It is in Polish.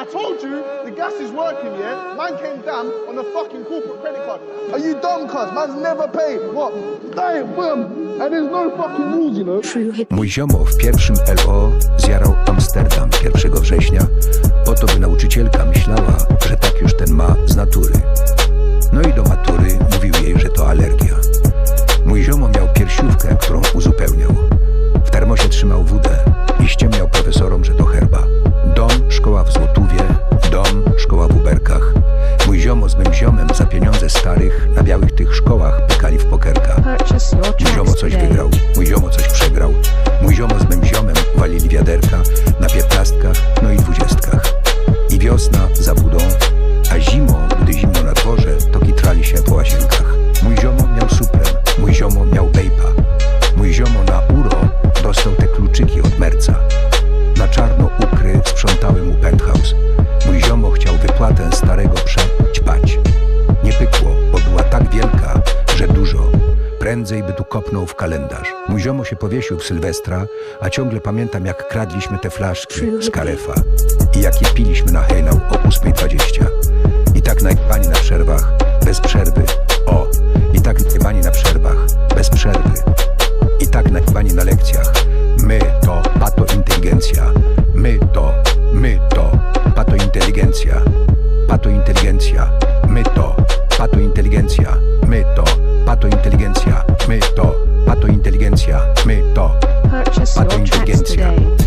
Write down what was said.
I told you the gas is working, yeah? Mine came down on a fucking corporate credit card. Are you dumb, cuz? Man's never paid. What? Damn, boom. And there's no fucking rules, you know? Mój ziomo w pierwszym LO zjarał Amsterdam 1 września, po to by nauczycielka myślała, że tak już ten ma z natury. No i do matury mówił jej, że to alergia. Mój ziomo miał piersiówkę, którą uzupełniał. W termosie trzymał wódę i ściemniał profesorom, że za pieniądze starych na białych tych szkołach pykali w pokerka. Mój ziomo coś wygrał, mój ziomo coś przegrał. Mój ziomo z mym ziomem walili wiaderka na piętnastkach, no i dwudziestkach. I wiosna za budą, a zimą, gdy zimno na dworze, to kitrali się po łazienkach. Mój ziomo miał suprem, mój ziomo miał bejpa. Mój ziomo na uro dostał te kluczyki od merca. Na czarno ukry sprzątały mu penthouse. Mój ziomo chciał wypłatę starego przećpać. Prędzej by tu kopnął w kalendarz. Mój ziomo się powiesił w Sylwestra, a ciągle pamiętam jak kradliśmy te flaszki z karefa i jak je piliśmy na hejnał o 8.20. I tak najbani na przerwach, bez przerwy. O, i tak najbani na przerwach, bez przerwy. I tak najbani na lekcjach. My to pato inteligencja. My to, my to pato inteligencja. Pato inteligencja. My to pato inteligencja. My to pato inteligencja. My to pato inteligencja. My to Purchase pato your tracks inteligencja. today.